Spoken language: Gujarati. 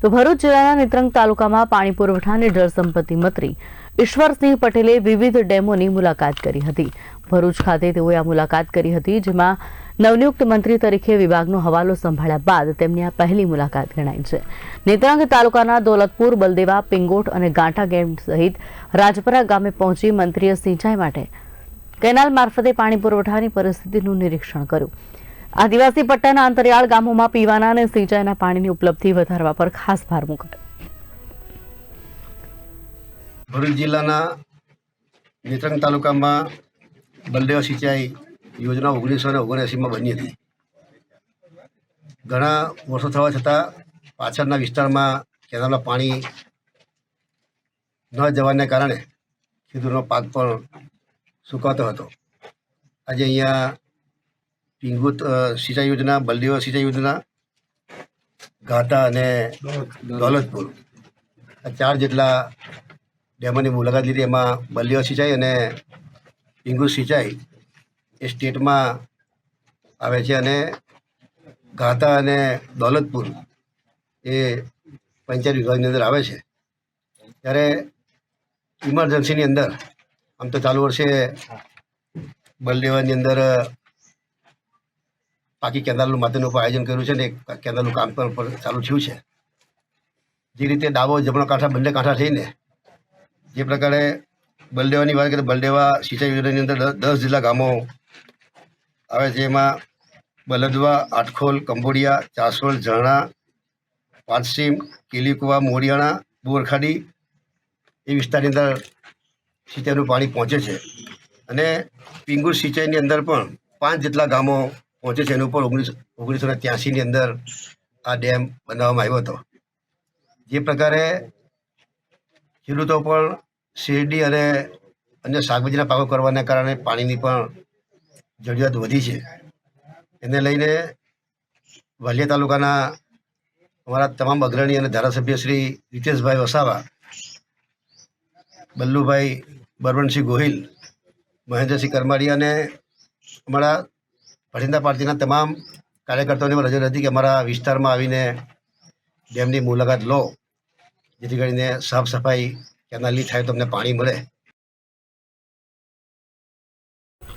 તો ભરૂચ જિલ્લાના નેત્રંગ તાલુકામાં પાણી પુરવઠા અને જળસંપત્તિ મંત્રી ઈશ્વરસિંહ પટેલે વિવિધ ડેમોની મુલાકાત કરી હતી. ભરૂચ ખાતે તેઓએ આ મુલાકાત કરી હતી, જેમાં નવનિયુક્ત મંત્રી તરીકે વિભાગનો હવાલો સંભાળ્યા બાદ તેમની આ પહેલી મુલાકાત ગણાય છે. નેત્રંગ તાલુકાના દોલતપુર, બલદેવા, પિંગોટ અને ગાંઠા ગેમ સહિત રાજપરા ગામે પહોંચી મંત્રીએ સિંચાઈ માટે કેનાલ મારફતે પાણી પુરવઠાની પરિસ્થિતિનું નિરીક્ષણ કર્યું. આદિવાસી પટ્ટાના અંતરિયાળ ગામોમાં પીવાના અને સિંચાઈના પાણીની ઉપલબ્ધિ વધારવા પર ખાસ ભાર મૂકાયો ભરૂચ જિલ્લાના નેત્રંગ તાલુકામાં બલદેવ સિંચાઈ યોજના ઓગણીસો ને ઓગણએંસીમાં બની હતી. ઘણા વર્ષો થવા છતાં પાછળના વિસ્તારમાં કેનાલમાં પાણી ન જવાને કારણે ખેડૂતનો પાક પણ સુકાતો હતો. આજે અહીંયા પિંગુત સિંચાઈ યોજના, બલદેવ સિંચાઈ યોજના, ઘાટા અને દોલતપુર. આ ચાર જેટલા ડેમોની મુલાકાત લીધી. એમાં બલિયા સિંચાઈ અને પિંગુ સિંચાઈ એ સ્ટેટમાં આવે છે અને ઘાતા અને દોલતપુર એ પંચાયત વિભાગની અંદર આવે છે. ત્યારે ઇમરજન્સીની અંદર આમ તો ચાલુ વર્ષે બલદેવાની અંદર પાકી કેનાલનું માટેનું પણ આયોજન કર્યું છે ને એ કેનાલનું કામ પણ ચાલુ થયું છે. જે રીતે ડાબો જમણો કાંઠા બંને કાંઠા થઈને જે પ્રકારે બલદેવાની વાત કરીએ બલદેવા સિંચાઈ યોજનાની અંદર દસ જેટલા ગામો આવે છે. એમાં બલદવા, આટખોલ, કંબોડિયા, ચાસોલ, ઝરણા પાટસીમ કેલીકુવા, મોરિયાણા, બોરખાડી એ વિસ્તારની અંદર સિંચાઈનું પાણી પહોંચે છે. અને પિંગુર સિંચાઈની અંદર પણ પાંચ જેટલા ગામો પહોંચે છે એનું પણ ઓગણીસો ઓગણીસો ને ત્યાસીની અંદર આ ડેમ બનાવવામાં આવ્યો હતો. જે પ્રકારે ખેડૂતો પણ શેરડી અને અન્ય શાકભાજીના પાકો કરવાના કારણે પાણીની પણ જરૂરિયાત વધી છે. એને લઈને વાલિયા તાલુકાના અમારા તમામ અગ્રણી અને ધારાસભ્ય શ્રી રીતેશભાઈ વસાવા, બલ્લુભાઈ બરવનસિંહ ગોહિલ, મહેન્દ્રસિંહ કરમાડી અને અમારા ભટિંદા પાર્ટીના તમામ કાર્યકર્તાઓને પણ રજૂ હતી કે અમારા વિસ્તારમાં આવીને ડેમની મુલાકાત લો, જેથી કરીને સાફ સફાઈ કેનાલની થાય તો અમને પાણી મળે.